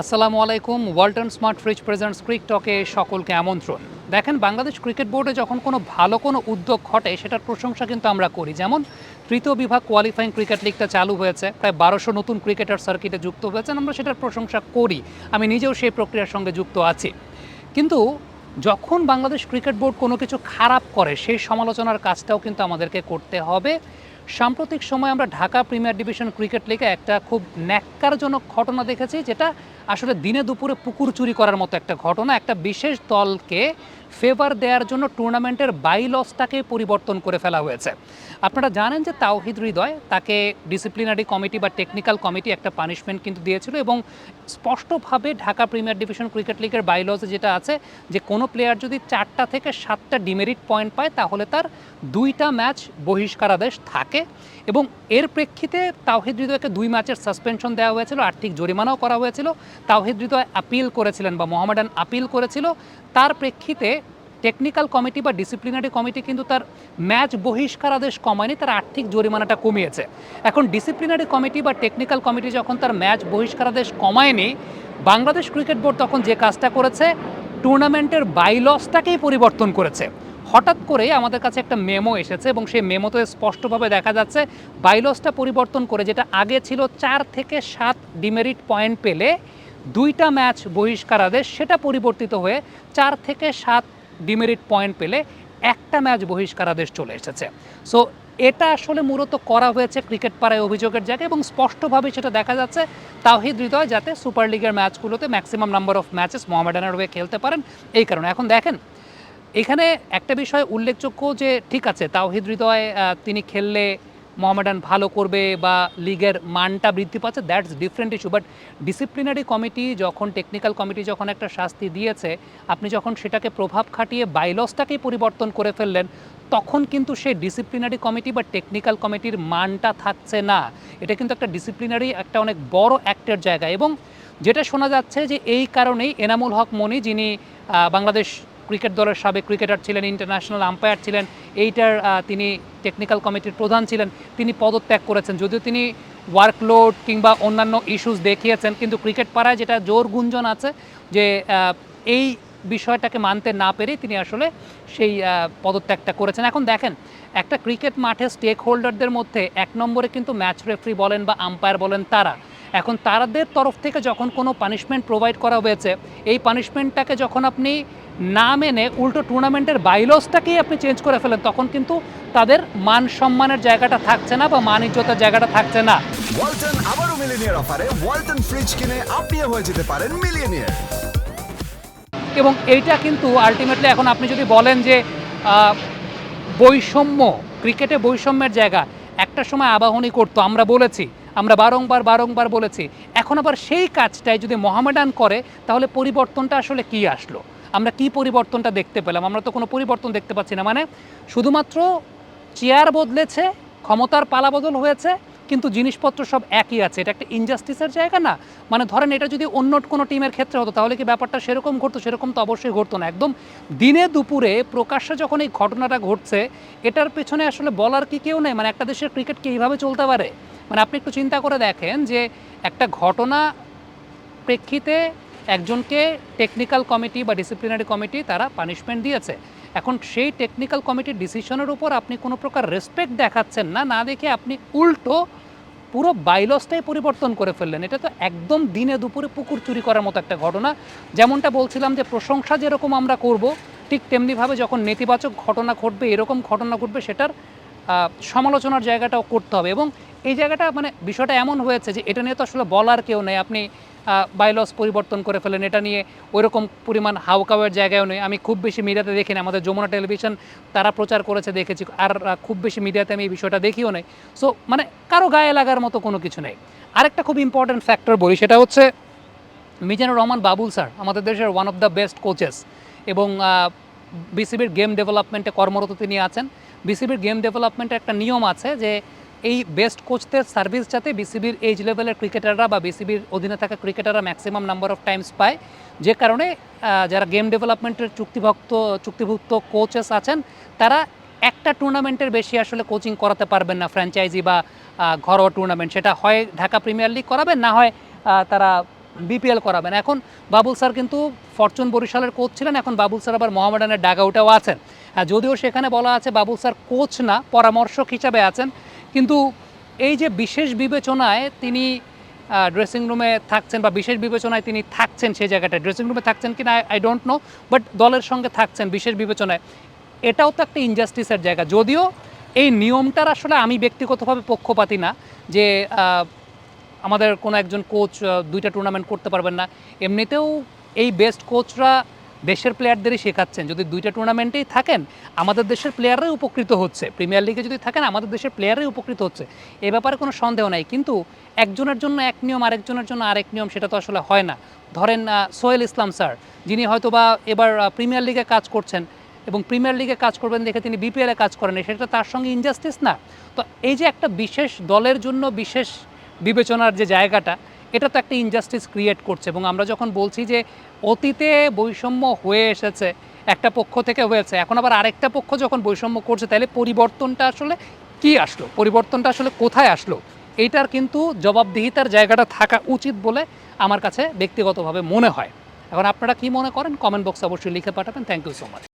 আসসালামু আলাইকুম। Walton smart fridge presents ক্রিক টকে সকলকে আমন্ত্রণ। দেখেন, বাংলাদেশ ক্রিকেট বোর্ডে যখন কোনো ভালো কোনো উদ্যোগ ঘটে, সেটার প্রশংসা কিন্তু আমরা করি। যেমন, তৃতীয় বিভাগ কোয়ালিফাইং ক্রিকেট লিগটা চালু হয়েছে, প্রায় বারোশো নতুন ক্রিকেটার সার্কিটে যুক্ত হয়েছেন, আমরা সেটার প্রশংসা করি। আমি নিজেও সেই প্রক্রিয়ার সঙ্গে যুক্ত আছি। কিন্তু যখন বাংলাদেশ ক্রিকেট বোর্ড কোনো কিছু খারাপ করে, সেই সমালোচনার কাজটাও কিন্তু আমাদেরকে করতে হবে। সাম্প্রতিক সময় আমরা ঢাকা প্রিমিয়ার ডিভিশন ক্রিকেট লিগে একটা খুব ন্যাক্কারজনক ঘটনা দেখেছি, যেটা আসলে দিনে দুপুরে পুকুর চুরি করার মতো একটা ঘটনা। একটা বিশেষ দলকে ফেভার দেওয়ার জন্য টুর্নামেন্টের বাইলসটাকে পরিবর্তন করে ফেলা হয়েছে। আপনারা জানেন যে তাওহিদ হৃদয়, তাকে ডিসিপ্লিনারি কমিটি বা টেকনিক্যাল কমিটি একটা পানিশমেন্ট কিন্তু দিয়েছিল এবং স্পষ্টভাবে ঢাকা প্রিমিয়ার ডিভিশন ক্রিকেট লিগের বাইলসে যেটা আছে, যে কোনো প্লেয়ার যদি চারটা থেকে সাতটা ডিমেরিট পয়েন্ট পায়, তাহলে তার দুইটা ম্যাচ বহিষ্কারাদেশ থাকে। এবং এর প্রেক্ষিতে তাওহিদ হৃদয়কে দুই ম্যাচের সাসপেনশন দেওয়া হয়েছিল, আর্থিক জরিমানাও করা হয়েছিল। তাওহিদ হৃদয় আপিল করেছিলেন বা মোহামেডান আপিল করেছিল। তার প্রেক্ষিতে টেকনিক্যাল কমিটি বা ডিসিপ্লিনারি কমিটি কিন্তু তার ম্যাচ বহিষ্কারাদেশ কমায়নি, তার আর্থিক জরিমানাটা কমিয়েছে। এখন ডিসিপ্লিনারি কমিটি বা টেকনিক্যাল কমিটি যখন তার ম্যাচ বহিষ্কারাদেশ কমায়নি, বাংলাদেশ ক্রিকেট বোর্ড তখন যে কাজটা করেছে টুর্নামেন্টের বাইলসটাকেই পরিবর্তন করেছে। হঠাৎ করে আমাদের কাছে একটা মেমো এসেছে এবং সেই মেমোতে স্পষ্টভাবে দেখা যাচ্ছে বাইলসটা পরিবর্তন করে, যেটা আগে ছিল চার থেকে সাত ডিমেরিট পয়েন্ট পেলে দুইটা ম্যাচ বহিষ্কারাদেশ সেটা পরিবর্তিত হয়ে চার থেকে সাত ডিমেরিট পয়েন্ট পেলে একটা ম্যাচ বহিষ্কারাদেশ চলে এসেছে। সো এটা আসলে মূলত করা হয়েছে ক্রিকেট পাড়ায় অভিযোগের জায়গায় এবং স্পষ্টভাবে সেটা দেখা যাচ্ছে তাওহিদ হৃদয় যাতে সুপার লিগের ম্যাচগুলোতে ম্যাক্সিমাম নাম্বার অফ ম্যাচেস মোহামেডানের হয়ে খেলতে পারেন, এই কারণে। এখন দেখেন এখানে একটা বিষয় উল্লেখযোগ্য যে ঠিক আছে, তাওহিদ হৃদয় তিনি খেললে মোহামেডান ভালো করবে বা লিগের মানটা বৃদ্ধি পাচ্ছে that's different issue but disciplinary committee যখন টেকনিক্যাল কমিটি যখন একটা শাস্তি দিয়েছে, আপনি যখন সেটাকে প্রভাব খাটিয়ে বাইলসটাকেই পরিবর্তন করে ফেললেন, তখন কিন্তু সেই ডিসিপ্লিনারি কমিটি বা টেকনিক্যাল কমিটির মানটা থাকছে না। এটা কিন্তু একটা ডিসিপ্লিনারি একটা অনেক বড় অ্যাক্টের জায়গা। এবং যেটা শোনা যাচ্ছে যে এই কারণেই এনামুল হক মনি যিনি বাংলাদেশ ক্রিকেট দলের সাবেক ক্রিকেটার ছিলেন ইন্টারন্যাশনাল আম্পায়ার ছিলেন, এইটার তিনি টেকনিক্যাল কমিটির প্রধান ছিলেন, তিনি পদত্যাগ করেছেন। যদিও তিনি ওয়ার্কলোড কিংবা অন্যান্য ইস্যুস দেখিয়েছেন, কিন্তু ক্রিকেট পাড়ায় যেটা জোর গুঞ্জন আছে যে এই বিষয়টাকে মানতে না পেরেই তিনি আসলে সেই পদত্যাগটা করেছেন। এখন দেখেন, একটা ক্রিকেট মাঠে স্টেক হোল্ডারদের মধ্যে এক নম্বরে কিন্তু ম্যাচ রেফারি বলেন বা আম্পায়ার বলেন তারা। এখন তারাদের তরফ থেকে যখন কোনো পানিশমেন্ট প্রোভাইড করা হয়েছে, এই পানিশমেন্টটাকে যখন আপনি না মেনে উল্টো টুর্নামেন্টের বাইলসটাকেই আপনি চেঞ্জ করে ফেলেন তখন কিন্তু তাদের মান সম্মানের জায়গাটা থাকছে না বা মান ইজ্জতের জায়গাটা থাকছে না। ওয়ালটন আবারও মিলিনিয়ার অফারে ওয়ালটন ফ্রিজ কিনে আপনিও হয়ে যেতে পারেন মিলিয়নিয়ার। এবং এইটা কিন্তু আলটিমেটলি এখন আপনি যদি বলেন যে বৈষম্য ক্রিকেটে বৈষম্যের জায়গা একটা সময় আবাহনী করতো আমরা বলেছি আমরা বারংবার বারংবার বলেছি। এখন আবার সেই কাজটাই যদি মোহামেডান করে তাহলে পরিবর্তনটা আসলে কি আসলো? আমরা কি পরিবর্তনটা দেখতে পেলাম? আমরা তো কোনো পরিবর্তন দেখতে পাচ্ছি না। মানে শুধুমাত্র চেয়ার বদলেছে, ক্ষমতার পালাবদল হয়েছে, কিন্তু জিনিসপত্র সব একই আছে। এটা একটা ইনজাস্টিসের জায়গা না? মানে ধরেন এটা যদি অন্য কোনো টিমের ক্ষেত্রে হতো, তাহলে কি ব্যাপারটা সেরকম ঘটতো? সেরকম তো অবশ্যই ঘটতো না। একদম দিনে দুপুরে প্রকাশ্যে যখন এই ঘটনাটা ঘটছে, এটার পেছনে আসলে বলার কি কেউ নেই? মানে একটা দেশের ক্রিকেট কি এইভাবে চলতে পারে? মানে আপনি একটু চিন্তা করে দেখেন যে একটা ঘটনা প্রেক্ষিতে একজনকে টেকনিক্যাল কমিটি বা ডিসিপ্লিনারি কমিটি তারা পানিশমেন্ট দিয়েছে। এখন সেই টেকনিক্যাল কমিটির ডিসিশনের উপর আপনি কোনো প্রকার রেসপেক্ট দেখাচ্ছেন না না দেখে আপনি উল্টো পুরো বাইলসটাই পরিবর্তন করে ফেললেন। এটা তো একদম দিনে দুপুরে পুকুর চুরি করার মতো একটা ঘটনা। যেমনটা বলছিলাম যে প্রশংসা যেরকম আমরা করব, ঠিক তেমনিভাবে যখন নেতিবাচক ঘটনা ঘটবে, এরকম ঘটনা ঘটবে সেটার সমালোচনার জায়গাটাও করতে হবে। এবং এই জায়গাটা মানে বিষয়টা এমন হয়েছে যে এটা নিয়ে তো আসলে বলার কেউ নেই। আপনি বাইলস পরিবর্তন করে ফেলেন। এটা নিয়ে ওইরকম পরিমাণ হাউকাওয়ের জায়গায়ও নয় আমি খুব বেশি মিডিয়াতে দেখি না আমাদের যমুনা টেলিভিশন তারা প্রচার করেছে, দেখেছি। আর খুব বেশি মিডিয়াতে আমি এই বিষয়টা দেখিও নাই। সো মানে কারও গায়ে লাগার মতো কোনো কিছু নেই। আরেকটা খুব ইম্পর্ট্যান্ট ফ্যাক্টর বলি, সেটা হচ্ছে মিজানুর রহমান বাবুল স্যার, আমাদের দেশের one of the best coaches এবং বিসিবির গেম ডেভেলপমেন্টে কর্মরত তিনি আছেন। বিসিবির গেম ডেভেলপমেন্টে একটা নিয়ম আছে যে এই বেস্ট কোচদের সার্ভিস যাতে বিসিবির এইজ লেভেলের ক্রিকেটাররা বা বিসিবির অধীনে থাকা ক্রিকেটাররা ম্যাক্সিমাম নাম্বার অফ টাইমস পায়। যে কারণে যারা গেম ডেভেলপমেন্টের চুক্তিভুক্ত চুক্তিভুক্ত কোচেস আছেন, তারা একটা টুর্নামেন্টের বেশি আসলে কোচিং করাতে পারবেন না ফ্র্যাঞ্চাইজি বা ঘরোয়া টুর্নামেন্ট সেটা হয় ঢাকা প্রিমিয়ার লিগ করাবেন, না হয় তারা বিপিএল করাবেন। এখন বাবুল স্যার কিন্তু ফরচুন বরিশালের কোচ ছিলেন, এখন বাবুল স্যার আবার মোহামেডানের ডাগাউটেও আছেন। যদিও সেখানে বলা আছে বাবুল স্যার কোচ না, পরামর্শক হিসাবে আছেন কিন্তু এই যে বিশেষ বিবেচনায় তিনি ড্রেসিং রুমে থাকছেন বা বিশেষ বিবেচনায় তিনি থাকছেন সেই জায়গাটায় ড্রেসিং রুমে থাকছেন কিনা আই ডোন্ট নো বাট দলের সঙ্গে থাকছেন বিশেষ বিবেচনায়। এটাও তো একটা ইনজাস্টিসের জায়গা। যদিও এই নিয়মটার আসলে আমি ব্যক্তিগতভাবে পক্ষপাতি না, যে আমাদের কোনো একজন কোচ দুইটা টুর্নামেন্ট করতে পারবেন না। এমনিতেও এই বেস্ট কোচরা দেশের প্লেয়ারদেরই শেখাচ্ছেন। যদি দুইটা টুর্নামেন্টেই থাকেন, আমাদের দেশের প্লেয়াররাই উপকৃত হচ্ছে। প্রিমিয়ার লিগে যদি থাকেন, আমাদের দেশের প্লেয়াররাই উপকৃত হচ্ছে। এ ব্যাপারে কোনো সন্দেহ নাই। কিন্তু একজনের জন্য এক নিয়ম, আরেকজনের জন্য আরেক নিয়ম, সেটা তো আসলে হয় না। ধরেন সোহেল ইসলাম স্যার, যিনি হয়তো বা এবার প্রিমিয়ার লিগে কাজ করছেন এবং প্রিমিয়ার লিগে কাজ করবেন দেখে তিনি বিপিএলে কাজ করেন। সেটা তার সঙ্গে ইনজাস্টিস না। তো এই যে একটা বিশেষ দলের জন্য বিশেষ বিবেচনার যে জায়গাটা এটা তো একটা ইনজাস্টিস ক্রিয়েট করছে এবং আমরা যখন বলছি যে অতীতে বৈষম্য হয়ে এসেছে, একটা পক্ষ থেকে হয়েছে, এখন আবার আরেকটা পক্ষ যখন বৈষম্য করছে, তাহলে পরিবর্তনটা আসলে কি আসলো? পরিবর্তনটা আসলে কোথায় আসলো? এইটার কিন্তু জবাবদিহিতার জায়গাটা থাকা উচিত বলে আমার কাছে ব্যক্তিগতভাবে মনে হয়। এখন আপনারা কি মনে করেন? কমেন্ট বক্সে অবশ্যই লিখে পাঠাবেন। Thank you so much